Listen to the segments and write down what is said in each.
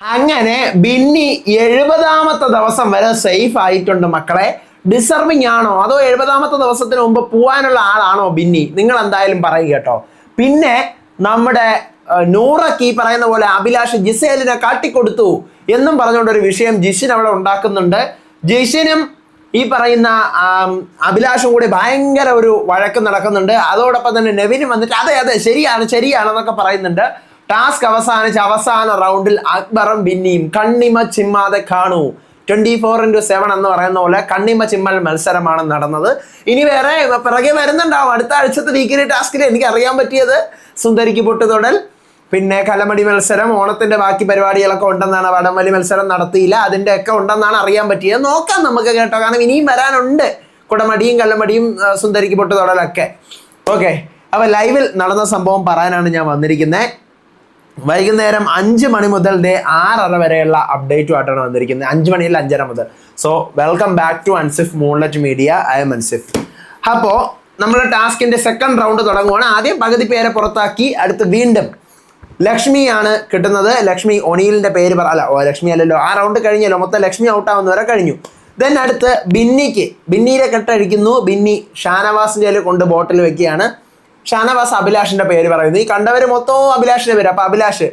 അങ്ങനെ ബിന്നി എഴുപതാമത്തെ ദിവസം വരെ സേഫ് ആയിട്ടുണ്ട് മക്കളെ. ഡിസർവിങ് ആണോ? അതോ എഴുപതാമത്തെ ദിവസത്തിന് മുമ്പ് പോവാനുള്ള ആളാണോ ബിന്നി? നിങ്ങൾ എന്തായാലും പറയുക കേട്ടോ. പിന്നെ നമ്മുടെ നൂറക്ക് ഈ പറയുന്ന പോലെ അഭിലാഷ് ജിസേലിനെ കാട്ടിക്കൊടുത്തു എന്നും പറഞ്ഞുകൊണ്ട് ഒരു വിഷയം ജിഷിൻ അവിടെ ഉണ്ടാക്കുന്നുണ്ട്. ജിഷിനും ഈ പറയുന്ന അഭിലാഷും കൂടി ഭയങ്കര ഒരു വഴക്ക് നടക്കുന്നുണ്ട്. അതോടൊപ്പം തന്നെ നെവിനും വന്നിട്ട് അതെ അതെ ശരിയാണ് ശരിയാണെന്നൊക്കെ പറയുന്നുണ്ട്. ടാസ്ക് അവസാനിച്ച് അവസാന റൗണ്ടിൽ അക്ബറും ബിന്നിയും കണ്ണിമ ചിമ്മാതെ കാണൂ. ട്വന്റി ഫോർ ഇന്റു സെവൻ എന്ന് പറയുന്ന പോലെ കണ്ണിമ ചിമ്മൽ മത്സരമാണ് നടന്നത്. ഇനി വേറെ പിറകെ വരുന്നുണ്ടാവും. അടുത്ത ആഴ്ചത്തെ വീക്കിലി ടാസ്കിൽ എനിക്ക് അറിയാൻ പറ്റിയത് സുന്ദരിക്ക് പൊട്ടുതൊടൽ പിന്നെ കലമടി മത്സരം ഓണത്തിന്റെ ബാക്കി പരിപാടികളൊക്കെ ഉണ്ടെന്നാണ് വടംവലി മത്സരം നടത്തിയില്ല. അതിന്റെ ഒക്കെ ഉണ്ടെന്നാണ് അറിയാൻ പറ്റിയത്. നോക്കാം നമുക്ക് കേട്ടോ കാരണം ഇനിയും വരാനുണ്ട് കുടമടിയും കല്ലമടിയും സുന്ദരിക്ക് പൊട്ടുതൊടലൊക്കെ. ഓക്കെ അപ്പൊ ലൈവിൽ നടന്ന സംഭവം പറയാനാണ് ഞാൻ വന്നിരിക്കുന്നത് വൈകുന്നേരം അഞ്ച് മണി മുതൽ ഡേ ആറര വരെയുള്ള അപ്ഡേറ്റുമായിട്ടാണ് വന്നിരിക്കുന്നത്. അഞ്ച് മണിയിൽ അഞ്ചര മുതൽ. So welcome back to Ansif Moonlet Media I M Ansif അപ്പോൾ നമ്മുടെ ടാസ്കിന്റെ സെക്കൻഡ് റൗണ്ട് തുടങ്ങുവാണ്. ആദ്യം പകുതി പേരെ പുറത്താക്കി അടുത്ത് വീണ്ടും ലക്ഷ്മിയാണ് കിട്ടുന്നത്. ലക്ഷ്മി ഒണിയിലിന്റെ പേര് പറ അല്ല ലക്ഷ്മി അല്ലല്ലോ. ആ റൗണ്ട് കഴിഞ്ഞല്ലോ. മൊത്തം ലക്ഷ്മി ഔട്ട് ആവുന്നവരെ കഴിഞ്ഞു. ദെൻ അടുത്ത് ബിന്നിക്ക്. ബിന്നിയിലെ കെട്ടഴിക്കുന്നു. ബിന്നി ഷാനവാസിന്റെ കയ്യിൽ കൊണ്ട് ബോട്ടിൽ വെക്കുകയാണ്. ഷാനവാസ് അഭിലാഷിന്റെ പേര് പറയുന്നു. ഈ കണ്ടവര് മൊത്തവും അഭിലാഷിന്റെ പേര്. അപ്പൊ അഭിലാഷ്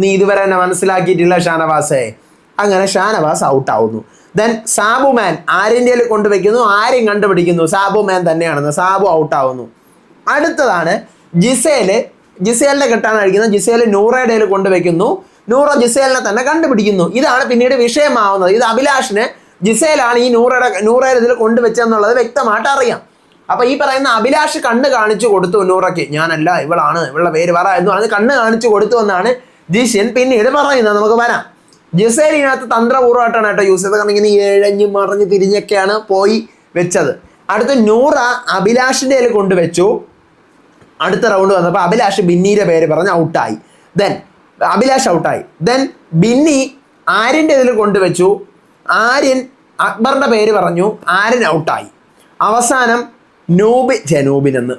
നീ ഇതുവരെ തന്നെ മനസ്സിലാക്കിയിട്ടില്ല ഷാനവാസേ. അങ്ങനെ ഷാനവാസ് ഔട്ട് ആവുന്നു. ദെൻ സാബു മാൻ ആര്യന്റെ കൊണ്ടുവയ്ക്കുന്നു. ആരും കണ്ടുപിടിക്കുന്നു. സാബു മാൻ തന്നെയാണെന്ന്. സാബു ഔട്ട് ആവുന്നു. അടുത്തതാണ് ജിസേൽ. ജിസേലിനെ കെട്ടാൻ കഴിക്കുന്നത് ജിസേൽ നൂറയുടെ കൊണ്ടുവയ്ക്കുന്നു. നൂറ ജിസേലിനെ തന്നെ കണ്ടുപിടിക്കുന്നു. ഇതാണ് പിന്നീട് വിഷയമാവുന്നത്. ഇത് അഭിലാഷിന് ജിസേലാണ് ഈ നൂറയുടെ നൂറയുടെ ഇതിൽ കൊണ്ടുവച്ചെന്നുള്ളത് വ്യക്തമായിട്ട് അറിയാം. അപ്പൊ ഈ പറയുന്ന അഭിലാഷ് കണ്ണ് കാണിച്ചു കൊടുത്തു നൂറയ്ക്ക്. ഞാനല്ല ഇവളാണ് ഇവളുടെ പേര് പറ എന്ന് പറഞ്ഞ് കണ്ണ് കാണിച്ചു കൊടുത്തു എന്നാണ് ജിഷ്യൻ പിന്നീട് പറയുന്നത്. നമുക്ക് വരാം. ജിസേൽ ഇതിനകത്ത് തന്ത്രപൂർവമായിട്ടാണ് കേട്ടോ യൂസ് ചെയ്തത്. കാരണം ഇങ്ങനെ ഏഴഞ്ഞ് മറിഞ്ഞ് തിരിഞ്ഞൊക്കെയാണ് പോയി വെച്ചത്. അടുത്ത നൂറ അഭിലാഷിന്റെ കയ്യിൽ കൊണ്ടുവച്ചു. അടുത്ത റൗണ്ട് വന്നപ്പോൾ അഭിലാഷ് ബിന്നിയുടെ പേര് പറഞ്ഞ് ഔട്ടായി ദെൻ അഭിലാഷ് ഔട്ടായി ദെൻ ബിന്നി ആര്യന്റെ ഇതിൽ കൊണ്ടുവച്ചു. ആര്യൻ അക്ബറിന്റെ പേര് പറഞ്ഞു. ആര്യൻ ഔട്ടായി അവസാനം നൂബി ഛെ, നോബിൻ എന്ന്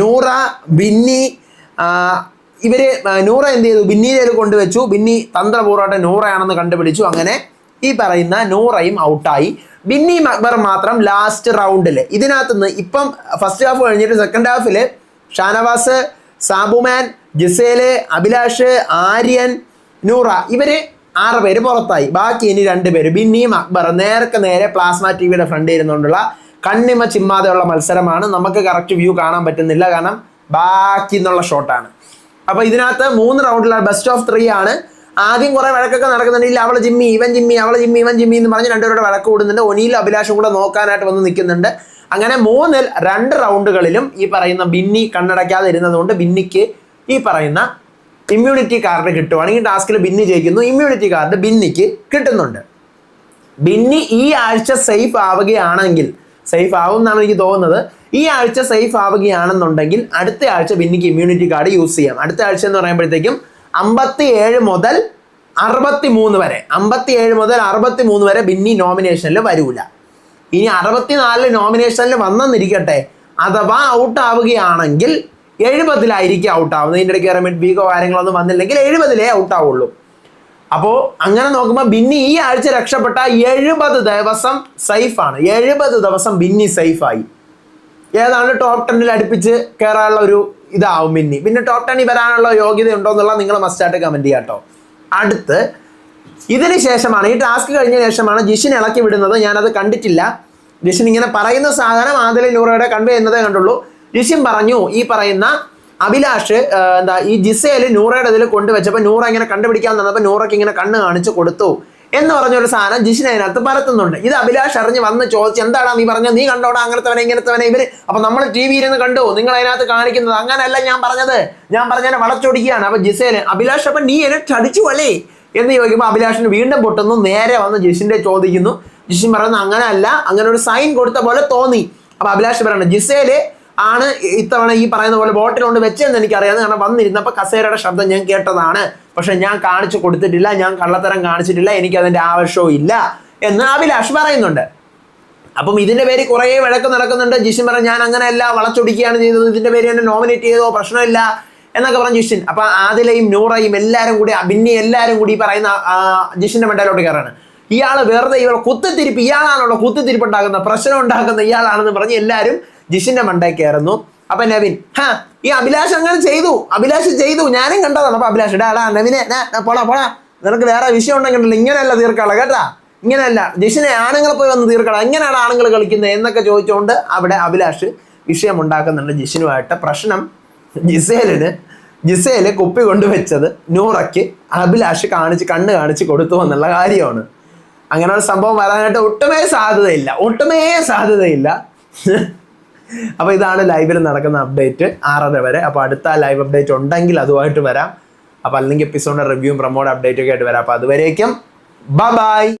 നൂറ ബിന്നി ഇവർ നൂറ എന്ത് ചെയ്തു? ബിന്നിയുടെ കയ്യിൽ കൊണ്ടുവച്ചു. ബിന്നി തന്ത്രപൂർവമായിട്ട് നൂറയാണെന്ന് കണ്ടുപിടിച്ചു. അങ്ങനെ ഈ പറയുന്ന നൂറയും ഔട്ടായി. ബിന്നി അക്ബർ മാത്രം ലാസ്റ്റ് റൗണ്ടിൽ ഇതിനകത്ത് നിന്ന് ഇപ്പം ഫസ്റ്റ് ഹാഫ് കഴിഞ്ഞിട്ട് സെക്കൻഡ് ഹാഫിൽ ഷാനവാസ് സാബുമാൻ ജിസേൽ അഭിലാഷ് ആര്യൻ നൂറ ഇവർ ആറ് പേര് പുറത്തായി. ബാക്കി ഇനി രണ്ട് പേര്. ബിന്നിയും അക്ബർ നേർക്ക് നേരെ പ്ലാസ്മ ടി വിയുടെ ഫ്രണ്ട് ഇരുന്നുകൊണ്ടുള്ള കണ്ണിമ ചിമ്മാതെയുള്ള മത്സരമാണ്. നമുക്ക് കറക്റ്റ് വ്യൂ കാണാൻ പറ്റുന്നില്ല. കാരണം ബാക്കി എന്നുള്ള ഷോട്ടാണ് അപ്പൊ ഇതിനകത്ത് മൂന്ന് റൗണ്ടിലാണ് ബെസ്റ്റ് ഓഫ് ത്രീ ആണ്. ആദ്യം കുറെ വഴക്കൊക്കെ നടക്കുന്നുണ്ടെങ്കിൽ അവൾ ജിമ്മി ഇവൻ ജിമ്മി അവൾ ജിമ്മി ഇവൻ ജിമ്മി എന്ന് പറഞ്ഞ് രണ്ടുപേരുടെ വഴക്ക് കൂടുന്നുണ്ട്. ഒനിയിലും അഭിലാഷും കൂടെ നോക്കാനായിട്ട് വന്ന് നിൽക്കുന്നുണ്ട്. അങ്ങനെ മൂന്നിൽ രണ്ട് റൗണ്ടുകളിലും ഈ പറയുന്ന ബിന്നി കണ്ണടയ്ക്കാതെ ഇരുന്നതുകൊണ്ട് ബിന്നിക്ക് ഈ പറയുന്ന ഇമ്മ്യൂണിറ്റി കാർഡ് കിട്ടുവാണെങ്കിൽ ടാസ്കിൽ ബിന്നി ജയിക്കുന്നു. ഇമ്മ്യൂണിറ്റി കാർഡ് ബിന്നിക്ക് കിട്ടുന്നുണ്ട്. ബിന്നി ഈ ആഴ്ച സേഫ് ആവുകയാണെങ്കിൽ സേഫ് ആവും എന്നാണ് എനിക്ക് തോന്നുന്നത്. ഈ ആഴ്ച സേഫ് ആവുകയാണെന്നുണ്ടെങ്കിൽ അടുത്ത ആഴ്ച ബിന്നിക്ക് ഇമ്മ്യൂണിറ്റി കാർഡ് യൂസ് ചെയ്യാം. അടുത്ത ആഴ്ച എന്ന് പറയുമ്പോഴത്തേക്കും അമ്പത്തി ഏഴ് മുതൽ അറുപത്തി മൂന്ന് വരെ അമ്പത്തി ഏഴ് മുതൽ അറുപത്തി മൂന്ന് വരെ ബിന്നി നോമിനേഷനിൽ വരൂല. ഇനി അറുപത്തിനാലിൽ നോമിനേഷനിൽ വന്നെന്നിരിക്കട്ടെ അഥവാ ഔട്ട് ആവുകയാണെങ്കിൽ എഴുപതിലായിരിക്കും ഔട്ട് ആവുന്നത്. ഇതിന്റെ ഇടയ്ക്ക് മിഡ് വീക്കോ കാര്യങ്ങളൊന്നും വന്നില്ലെങ്കിൽ എഴുപതിലേ ഔട്ട് ആവുള്ളൂ. അപ്പോൾ അങ്ങനെ നോക്കുമ്പോൾ ബിന്നി ഈ ആഴ്ച രക്ഷപ്പെട്ട എഴുപത് ദിവസം സേഫാണ്. എഴുപത് ദിവസം ബിന്നി സേഫായി. ഏതാണ് ടോപ്പ് ടെന്നിൽ അടുപ്പിച്ച് കയറാനുള്ള ഒരു ഇതാവും ബിന്നി. പിന്നെ ടോപ്പ് ടെന്നിൽ വരാനുള്ള യോഗ്യത ഉണ്ടോ എന്നുള്ള നിങ്ങൾ മസ്റ്റായിട്ട് കമന്റ് ചെയ്യാം കേട്ടോ അടുത്ത് ഇതിന് ശേഷമാണ് ഈ ടാസ്ക് കഴിഞ്ഞ ശേഷമാണ് ജിഷിൻ ഇളക്കി വിടുന്നത്. ഞാനത് കണ്ടിട്ടില്ല. ജിഷിൻ ഇങ്ങനെ പറയുന്ന സാധനം ആദില നൂറയുടെ കൺവേ ചെയ്യുന്നതേ കണ്ടുള്ളൂ. ജിഷിൻ പറഞ്ഞു ഈ പറയുന്ന അഭിലാഷ് എന്താ ഈ ജിസയിൽ നൂറയുടെ ഇതിൽ കൊണ്ടുവച്ചപ്പോൾ നൂറ ഇങ്ങനെ കണ്ടുപിടിക്കാൻ തന്നപ്പോൾ നൂറയ്ക്ക് ഇങ്ങനെ കണ്ണ് കാണിച്ച് കൊടുത്തു എന്ന് പറഞ്ഞൊരു സാധനം ജിഷിന് അതിനകത്ത് പരത്തുന്നുണ്ട്. ഇത് അഭിലാഷ് അറിഞ്ഞ് വന്ന് ചോദിച്ചു എന്താണ് നീ പറഞ്ഞത്? നീ കണ്ടോടാ അങ്ങനത്തവനെ ഇങ്ങനത്തവനെ? ഇവർ അപ്പൊ നമ്മൾ ടി വിയിൽ നിന്ന് കണ്ടു നിങ്ങൾ അതിനകത്ത് കാണിക്കുന്നത് അങ്ങനെയല്ല ഞാൻ പറഞ്ഞത്. ഞാൻ പറഞ്ഞതിനെ വളച്ചൊടിക്കുകയാണ്. അപ്പൊ ജിസേന് അഭിലാഷ് അപ്പൊ നീ എന്നെ ചടിച്ചു അല്ലേ? എന്ന് ചോദിക്കുമ്പോൾ അഭിലാഷിന് വീണ്ടും പൊട്ടുന്നു നേരെ വന്ന് ജിഷിന്റെ ചോദിക്കുന്നു. ജിഷിൻ പറയുന്നു അങ്ങനെയല്ല അങ്ങനെ ഒരു സൈൻ കൊടുത്ത പോലെ തോന്നി. അപ്പൊ അഭിലാഷ് പറയുന്നത് ജിസേൽ ആണ് ഇത്തവണ ഈ പറയുന്ന പോലെ ബോട്ടിൽ കൊണ്ട് വെച്ചതെന്ന് എനിക്കറിയാം. കാരണം വന്നിരുന്നപ്പോൾ കസേരയുടെ ശബ്ദം ഞാൻ കേട്ടതാണ്. പക്ഷെ ഞാൻ കാണിച്ചു കൊടുത്തിട്ടില്ല ഞാൻ കള്ളത്തരം കാണിച്ചിട്ടില്ല എനിക്ക് അതിന്റെ ആവശ്യവും ഇല്ല എന്ന് അഭിലാഷ് പറയുന്നുണ്ട്. അപ്പം ഇതിന്റെ പേര് കുറേ വഴക്ക് നടക്കുന്നുണ്ട്. ജിഷിൻ പറഞ്ഞു ഞാൻ അങ്ങനെയല്ല വളച്ചൊടിക്കുകയാണ് ചെയ്തത്. ഇതിന്റെ പേര് എന്നെ നോമിനേറ്റ് ചെയ്തോ പ്രശ്നമില്ല എന്നൊക്കെ പറഞ്ഞു ജിഷിൻ. അപ്പം ആദിലയും നൂറയും എല്ലാരും കൂടി അഭിന്നി എല്ലാരും കൂടി പറയുന്ന ജിഷിന്റെ മണ്ടയിലോട്ട് കയറാണ്. ഇയാൾ വെറുതെ ഇവളെ കുത്തിത്തിരിപ്പ് ഇയാളാണല്ലോ കുത്തിത്തിരിപ്പ് ഉണ്ടാക്കുന്ന പ്രശ്നം ഉണ്ടാക്കുന്ന ഇയാളാണെന്ന് പറഞ്ഞ് എല്ലാരും ജിഷിന്റെ മണ്ടയിൽ കയറുന്നു. അപ്പൊ നവിൻ ഹാ ഈ അഭിലാഷ് അങ്ങനെ ചെയ്തു. അഭിലാഷ് ചെയ്തു. ഞാനും കണ്ടതാണ്. അപ്പൊ അഭിലാഷ് ഡാ നവീനെ പോടാ പോടാ. നിനക്ക് വേറെ വിഷയം ഉണ്ടെങ്കിൽ ഇങ്ങനെയല്ല തീർക്കാളെ കേട്ടാ? ഇങ്ങനെയല്ല. ജിഷിനെ ആണുങ്ങളെ പോയി വന്ന് തീർക്കണം. എങ്ങനെയാണ് ആണുങ്ങൾ കളിക്കുന്നത് എന്നൊക്കെ ചോദിച്ചുകൊണ്ട് അവിടെ അഭിലാഷ് വിഷയം ഉണ്ടാക്കുന്നുണ്ട് ജിഷിനുമായിട്ട്. പ്രശ്നം ജിസേലിന് ജിസേൽ കുപ്പി കൊണ്ടുവച്ചത് നൂറയ്ക്ക് അഭിലാഷ് കാണിച്ച് കണ്ണ് കാണിച്ച് കൊടുത്തു എന്നുള്ള കാര്യമാണ്. അങ്ങനെ ഒരു സംഭവം വരാനായിട്ട് ഒട്ടുമേ സാധ്യതയില്ല. ഒട്ടുമേ സാധ്യതയില്ല. അപ്പൊ ഇതാണ് ലൈവിൽ നടക്കുന്ന അപ്ഡേറ്റ് ആറര വരെ. അപ്പോൾ അടുത്ത ലൈവ് അപ്ഡേറ്റ് ഉണ്ടെങ്കിൽ അതുമായിട്ട് വരാം. അപ്പോൾ അല്ലെങ്കിൽ എപ്പിസോഡിന്റെ റിവ്യൂ അപ്ഡേറ്റ് ഒക്കെ ആയിട്ട് വരാം. അപ്പോൾ അതുവരേക്കും ബൈ